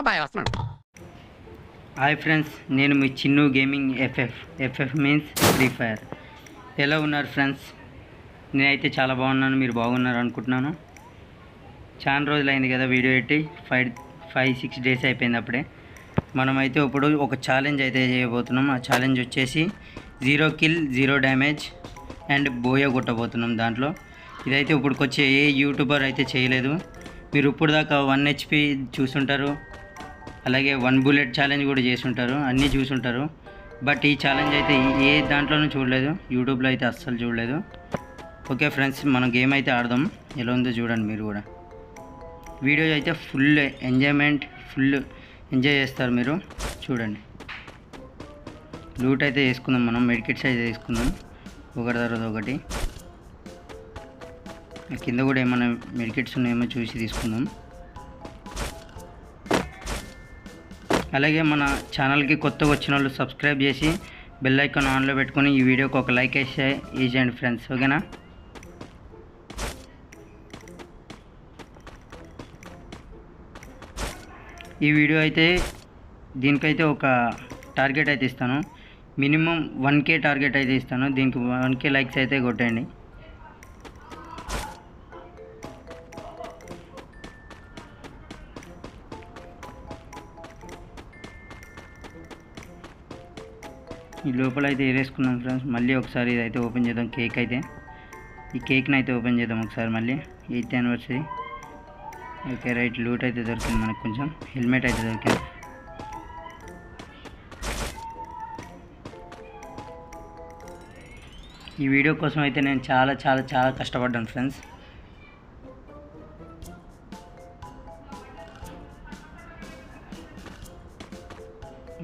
అబ్బాయి hi friends నేను మీ Chinnu gaming FF FF means Free Fire ఎలా ఉన్నారు ఫ్రెండ్స్ నేనైతే చాలా బాగున్నాను మీరు బాగున్నారు అనుకుంటున్నాను. చాలా రోజులు అయింది కదా వీడియో పెట్టి ఫైవ్ ఫైవ్ సిక్స్ డేస్ అయిపోయింది అప్పుడే. మనమైతే ఇప్పుడు ఒక ఛాలెంజ్ అయితే చేయబోతున్నాం. ఆ ఛాలెంజ్ వచ్చేసి zero kill zero damage and booyah కొట్టబోతున్నాం దాంట్లో. ఇదైతే ఇప్పుడుకొచ్చే ఏ యూట్యూబర్ అయితే చేయలేదు. మీరు ఇప్పుడు దాకా వన్ హెచ్పి చూసుంటారు. అలాగే వన్ బుల్లెట్ ఛాలెంజ్ కూడా చేసుంటారు అన్నీ చూసుంటారు. బట్ ఈ ఛాలెంజ్ అయితే ఏ దాంట్లోనూ చూడలేదు. యూట్యూబ్లో అయితే అస్సలు చూడలేదు. ఓకే ఫ్రెండ్స్ మనం గేమ్ అయితే ఆడదాం. ఎలా ఉందో చూడండి మీరు కూడా. వీడియో అయితే ఫుల్ ఎంజాయ్మెంట్ ఫుల్ ఎంజాయ్ చేస్తారు మీరు. చూడండి. లూట్ అయితే వేసుకుందాం మనం. మెడికెట్స్ అయితే వేసుకుందాం. ఒకటి తర్వాత ఒకటి. కింద కూడా ఏమైనా మెడికెట్స్ ఉన్నాయేమో చూసి తీసుకుందాం. అలాగే మన ఛానల్కి కొత్తగా వచ్చిన వాళ్ళు సబ్స్క్రైబ్ చేసి బెల్ ఐకాన్ ఆన్లో పెట్టుకొని ఈ వీడియోకి ఒక లైక్ వేసే వేసేయండి ఫ్రెండ్స్ ఓకేనా ఈ వీడియో అయితే దీనికైతే ఒక టార్గెట్ అయితే ఇస్తాను. మినిమం వన్ కే టార్గెట్ అయితే ఇస్తాను. దీనికి వన్ కే లైక్స్ అయితే కొట్టండి. ఈ లోపల అయితే వేరేసుకున్నాం ఫ్రెండ్స్. మళ్ళీ ఒకసారి ఇది అయితే ఓపెన్ చేద్దాం. కేక్ అయితే. ఈ కేక్ని అయితే ఓపెన్ చేద్దాం ఒకసారి మళ్ళీ. Eighth anniversary. Okay right. Loot అయితే దొరికింది మనకు కొంచెం. హెల్మెట్ అయితే దొరికింది. ఈ వీడియో కోసం అయితే నేను చాలా చాలా చాలా కష్టపడ్డాను ఫ్రెండ్స్.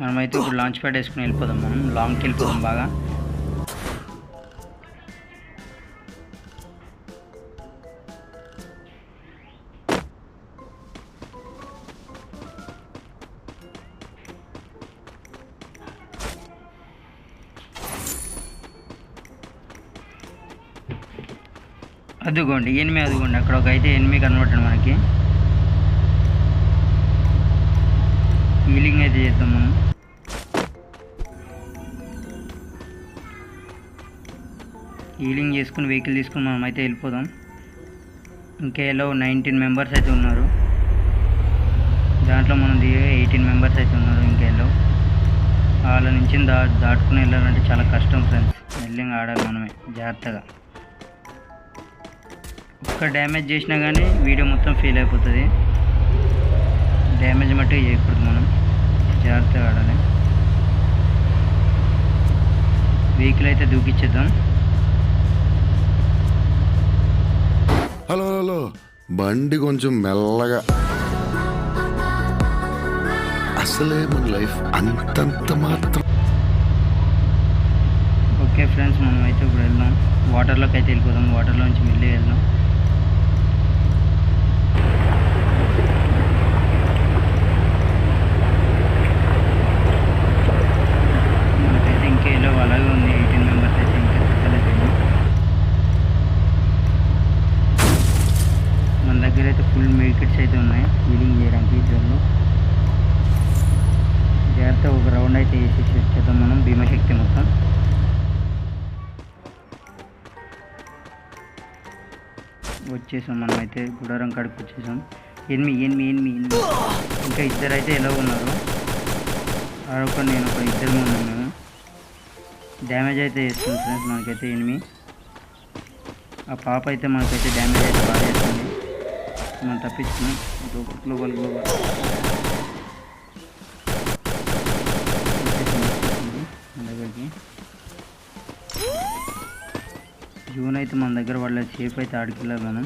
మనమైతే ఇప్పుడు లాంచ్ ప్యాడ్ వేసుకుని వెళ్ళిపోదాం. మనం లాంగ్కి వెళ్ళిపోదాం బాగా. అదిగోండి ఎనిమిది అదిగోండి. అక్కడ ఒక అయితే ఎనిమిది కనబడండి మనకి. హీలింగ్ అయితే చేద్దాం మనం. హీలింగ్ చేసుకుని వెహికల్ తీసుకుని మనం అయితే వెళ్ళిపోదాం ఇంకేలో నైన్టీన్ మెంబర్స్ అయితే ఉన్నారు. దాంట్లో మనం దిగే ఎయిటీన్ మెంబర్స్ అయితే ఉన్నారు ఇంకేలో వాళ్ళ నుంచి దా దాటుకుని వెళ్ళాలంటే చాలా కష్టం ఫ్రెండ్స్. వెళ్ళింగ్ ఆడాలి మనమే జాగ్రత్తగా. ఒక్క డ్యామేజ్ చేసినా కానీ వీడియో మొత్తం ఫెయిల్ అయిపోతుంది. డ్యామేజ్ మట్టుకు చేయకూడదు మనం. జాగ్రత్తగా ఆడాలి. వెహికల్ అయితే దూకిచ్చేద్దాం. హలో హలో బండి కొంచెం మెల్లగా. అసలే మన లైఫ్ అంతంత మాత్రం ఓకే ఫ్రెండ్స్ మనం అయితే ఇప్పుడు వెళ్దాం. వాటర్లోకి అయితే వెళ్ళిపోదాం. వాటర్లోంచి మళ్ళీ వెళ్దాం మనకైతే ఇంకేలో అలాగే ఉంది ఎయిటీన్ మెంబర్స్ అయితే ఇంకా తగ్గలేదు మన దగ్గర అయితే ఫుల్ మెడికిట్స్ అయితే ఉన్నాయి. హీలింగ్ చేయడానికి ఇద్దరు జాగ్రత్త ఒక రౌండ్ అయితే వేసేసి వచ్చేద్దాం మనం. భీమశక్తి మొత్తం. వచ్చేసాం మనం అయితే గుడారం కాడికి వచ్చేసాం. Enemy enemy enemy enemy. ఇంకా ఇద్దరు అయితే ఎలా ఉన్నారు? ఆరొక నేను ఒక ఇద్దరు ఉన్నాం మేము డ్యామేజ్ అయితే చేస్తుంది ఫ్రెండ్స్ మనకైతే ఎనిమి. ఆ పాప అయితే మనకైతే డ్యామేజ్ అయితే బాగా చేస్తుంది. మనం తప్పించిన గ్లోబల్ గ్లోబల్ లోపల జూన్ అయితే మన దగ్గర వాళ్ళ సేఫ్ అయితే ఆడికెళ్ళాలి మనం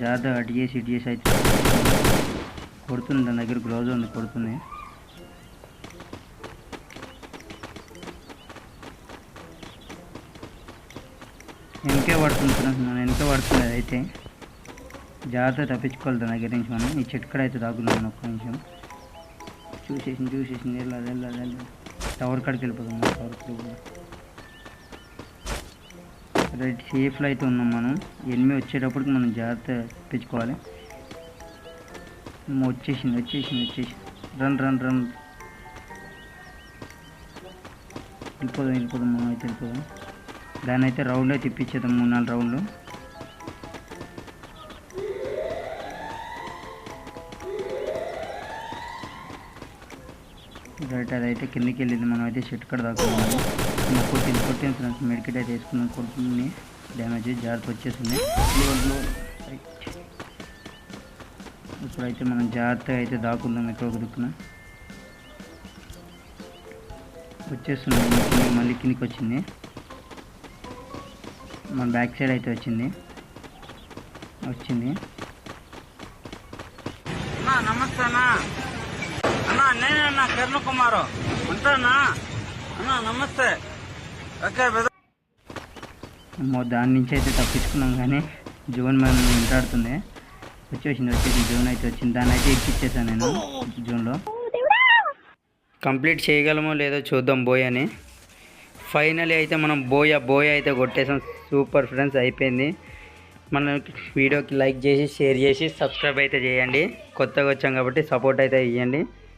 జాగ్రత్తగా అటు చేసి ఇటు చేసి అయితే కొడుతుంది దాని దగ్గర గ్లోజ్ ఉంది కొడుతుంది. వెనకే పడుతుంది ఫ్రెండ్స్ మనం వెనకే పడుతుంది అదైతే జాగ్రత్త తప్పించుకోవాలి దాని దగ్గర నుంచి మనం. ఈ చెట్టు అయితే దాగున్నాను ఒక్క నిమిషం. చూసేసింది చూసేసింది. వెళ్ళాలి వెళ్ళాలి వెళ్ళాలి. టవర్ కాడికి వెళ్ళిపోతుంది టవర్ కాడికి రైట్ సేఫ్లో అయితే ఉన్నాం మనం. ఎనిమిది వచ్చేటప్పటికి మనం జాగ్రత్త తెచ్చుకోవాలి వచ్చేసింది వచ్చేసింది వచ్చేసింది. రన్ రన్ రన్ వెళ్ళిపోదాం వెళ్ళిపోదాం మనం అయితే వెళ్ళిపోదాం. దాన్ని అయితే రౌండ్ అయితే ఇప్పించేద్దాం మూడు నాలుగు రౌండ్లు రైట్ అదైతే కిందకి వెళ్ళింది. మనం అయితే చెట్టు కడ దాకా కొట్టింది కొట్టింది ఫ్రెండ్స్ మెడికెట్ అయితే వేసుకున్నాం. కొట్టింది డ్యామేజ్ జాగ్రత్త వచ్చేసింది. ఇప్పుడైతే మనం జాగ్రత్తగా అయితే దాక్కుందాం ఎక్కడ ఒక వచ్చేస్తున్నాం మళ్ళీ కిందికి వచ్చింది. మన బ్యాక్ సైడ్ అయితే వచ్చింది. వచ్చింది. నమస్తే అన్నా నేనే కిరణ్ కుమారు. ఉంటానా? అన్నా నమస్తే. ఓకే అమ్మో దాని నుంచి అయితే తప్పించుకున్నాం కానీ జోన్ మనం వెంటాడుతుంది వచ్చేసింది వచ్చేసింది జోన్ అయితే వచ్చింది. దాన్ని అయితే ఎక్కిచ్చేసాను నేను జోన్లో. కంప్లీట్ చేయగలమో లేదో చూద్దాం బోయ్ అని ఫైనలీ అయితే మనం బోయ బోయ అయితే కొట్టేసాం సూపర్ ఫ్రెండ్స్ అయిపోయింది. మన వీడియోకి లైక్ చేసి షేర్ చేసి సబ్స్క్రైబ్ అయితే చేయండి. కొత్తగా వచ్చాం కాబట్టి సపోర్ట్ అయితే ఇవ్వండి